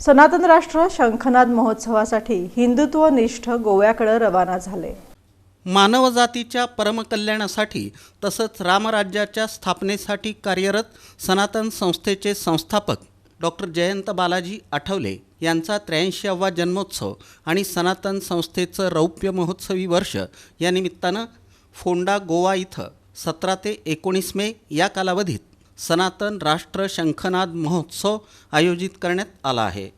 सनातन राष्ट्र शंखनाद महोत्सवासाठी हिंदुत्वनिष्ठ गोव्याकडे रवाना झाले. मानवजातीच्या परमकल्याणासाठी तसंच रामराज्याच्या स्थापनेसाठी कार्यरत सनातन संस्थेचे संस्थापक डॉक्टर जयंत बालाजी आठवले यांचा त्र्याऐंशीवा जन्मोत्सव आणि सनातन संस्थेचं रौप्य महोत्सवी वर्ष या निमित्तानं फोंडा गोवा इथं सतरा ते एकोणीस मे या कालावधीत सनातन राष्ट्र शंखनाद महोत्सव आयोजित करण्यात आला आहे.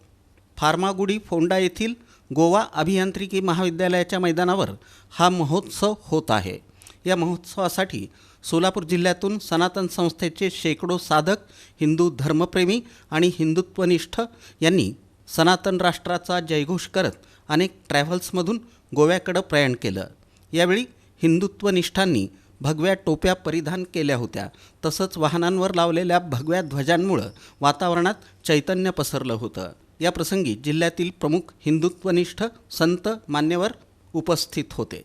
फार्मागुडी फोंडा येथील गोवा अभियांत्रिकी महाविद्यालयाच्या मैदानावर हा महोत्सव होत आहे. या महोत्सवासाठी सोलापूर जिल्ह्यातून सनातन संस्थेचे शेकडो साधक हिंदू धर्मप्रेमी आणि हिंदुत्वनिष्ठ यांनी सनातन राष्ट्राचा जयघोष करत अनेक ट्रॅव्हल्समधून गोव्याकडं प्रयाण केलं. यावेळी हिंदुत्वनिष्ठांनी भगव्या टोप्या परिधान केल्या होत्या. तसंच वाहनांवर लावलेल्या भगव्या ध्वजांमुळं वातावरणात चैतन्य पसरलं होतं. या प्रसंगी जिल्ह्यातील प्रमुख हिंदुत्वनिष्ठ संत मान्यवर उपस्थित होते.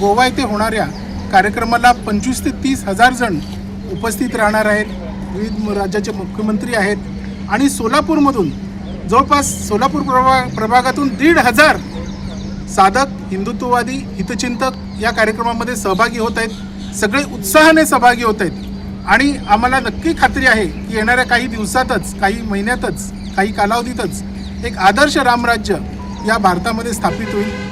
गोवा येथे होणाऱ्या कार्यक्रमाला पंचवीस ते तीस हजार जण उपस्थित राहणार आहेत. विविध राज्याचे मुख्यमंत्री आहेत. आणि सोलापूरमधून जवळपास सोलापूर प्रभा प्रभागातून दीड हजार साधक हिंदुत्ववादी हितचिंतक या कार्यक्रमामध्ये सहभागी होत आहेत. सगळे उत्साहाने सहभागी होत आहेत. आणि आम्हाला नक्की खात्री आहे की येणाऱ्या काही दिवसातच काही महिन्यातच काही कालावधीतच एक आदर्श रामराज्य या भारतामध्ये स्थापित होईल.